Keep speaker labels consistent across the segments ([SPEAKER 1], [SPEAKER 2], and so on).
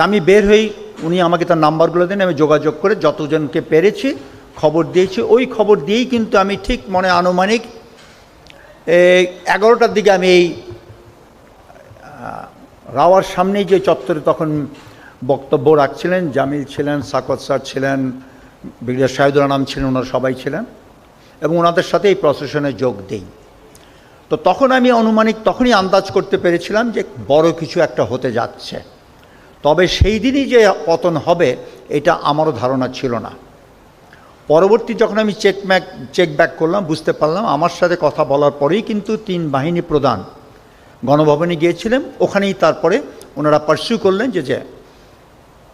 [SPEAKER 1] তা আমি বের হই, উনি আমাকে তার নাম্বারগুলো দেন, আমি যোগাযোগ করে যতজনকে পেরেছি খবর দিয়েছি। ওই খবর দিয়েই কিন্তু আমি ঠিক মনে আনুমানিক এগারোটার দিকে আমি এই রাওয়ার সামনেই যে চত্বরে তখন বক্তব্য রাখছিলেন, জামিল ছিলেন, সাকত স্যার ছিলেন, ব্রিগেডিয়ার শাহিদুল আনাম ছিলেন, ওনারা সবাই ছিলেন, এবং ওনাদের সাথে এই প্রসেশনে যোগ দেই। তো তখন আমি আনুমানিক তখনই আন্দাজ করতে পেরেছিলাম যে বড় কিছু একটা হতে যাচ্ছে। তবে সেই দিনই যে পতন হবে, এটা আমারও ধারণা ছিল না। পরবর্তী যখন আমি চেক ব্যাক চেক ব্যাক করলাম, বুঝতে পারলাম, আমার সাথে কথা বলার পরেই কিন্তু তিন বাহিনী প্রধান গণভবনে গিয়েছিলেন। ওখানেই তারপরে ওনারা পার্সিউ করলেন যে যে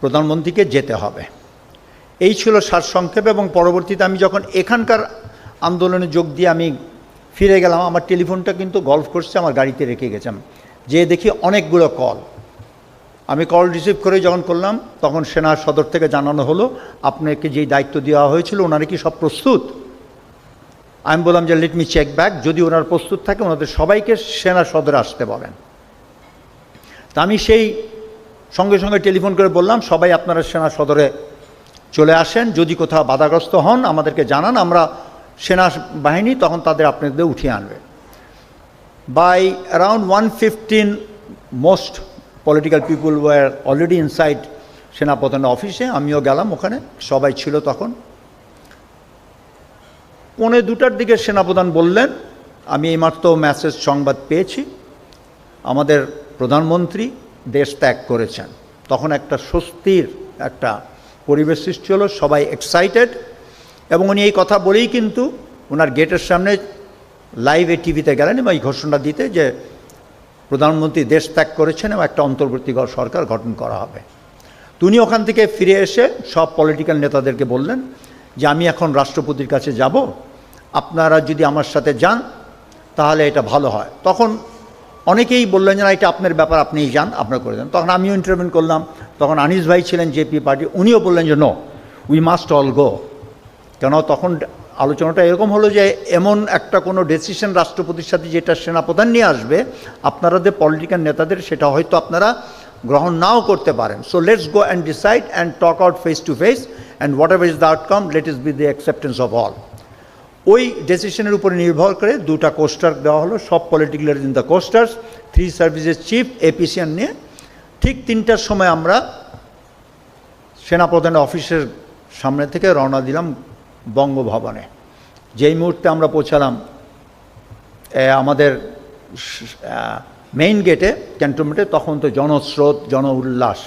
[SPEAKER 1] প্রধানমন্ত্রীকে যেতে হবে। এই ছিল সারসংক্ষেপ এবং পরবর্তীতে আমি যখন এখানকার আন্দোলনে যোগ দিয়ে আমি ফিরে গেলাম, আমার টেলিফোনটা কিন্তু গল্ফ করছে আমার গাড়িতে রেখে গেছিলাম যে দেখি অনেকগুলো কল আমি কল রিসিভ করে যখন করলাম, তখন সেনা সদর থেকে জানানো হলো, আপনাকে যেই দায়িত্ব দেওয়া হয়েছিল, ওনারা কি সব প্রস্তুত? আমি বললাম যে লেট মি চেক ব্যাক যদি ওনার প্রস্তুত থাকে, ওনাদের সবাইকে সেনা সদরে আসতে বলেন। তা আমি সেই সঙ্গে সঙ্গে টেলিফোন করে বললাম, সবাই আপনারা সেনা সদরে চলে আসেন। যদি কোথাও বাধাগ্রস্ত হন, আমাদেরকে জানান। আমরা সেনা বাহিনী তখন তাদের আপনাদের উঠিয়ে আনবে। By around one fifteen most political people were already inside সেনাপ্রধান অফিসে আমিও গেলাম ওখানে, সবাই ছিল তখন। পৌনে দুটার দিকে সেনাপ্রধান বললেন, আমি এইমাত্র মেসেজ সংবাদ পেয়েছি। আমাদের প্রধানমন্ত্রী দেশ ত্যাগ করেছেন। তখন একটা স্বস্তির একটা পরিবেশ সৃষ্টি হলো, সবাই এক্সাইটেড এবং উনি এই কথা বলেই কিন্তু ওনার গেটের সামনে লাইভে টিভিতে গেলেন এবং এই ঘোষণা দিতে যে প্রধানমন্ত্রী দেশ ত্যাগ করেছেন এবং একটা অন্তর্বর্তী সরকার গঠন করা হবে। তো উনি ওখান থেকে ফিরে এসে সব পলিটিক্যাল নেতাদেরকে বললেন যে, আমি এখন রাষ্ট্রপতির কাছে যাব। আপনারা যদি আমার সাথে যান, তাহলে এটা ভালো হয়। তখন অনেকেই বললেন যে, না, এটা আপনার ব্যাপার, আপনিই যান, আপনার করে দেন। তখন আমিও ইন্টারভিউ করলাম। তখন আনিস ভাই ছিলেন জেপি পার্টি, উনিও বললেন যে no we must all go কেন? তখন আলোচনাটা এরকম হলো যে এমন একটা কোনো ডেসিশন রাষ্ট্রপতির সাথে যেটা সেনাপ্রধান নিয়ে আসবে, আপনারা যে পলিটিক্যাল নেতাদের সেটা হয়তো আপনারা গ্রহণ নাও করতে পারেন। So let's go and decide and talk out face to face and whatever is the outcome let us be the acceptance of all ওই ডেসিশনের উপরে নির্ভর করে দুটা কোস্টার দেওয়া হলো, সব political in the coasters three services chief এপিসিয়ান নিয়ে। ঠিক তিনটার সময় আমরা সেনাপ্রধানের অফিসের সামনে থেকে রওনা দিলাম বঙ্গভবনে। যেই মুহূর্তে আমরা পৌঁছালাম আমাদের মেইন গেটে ক্যান্টনমেন্টে তখন তো জনস্রোত জন উল্লাস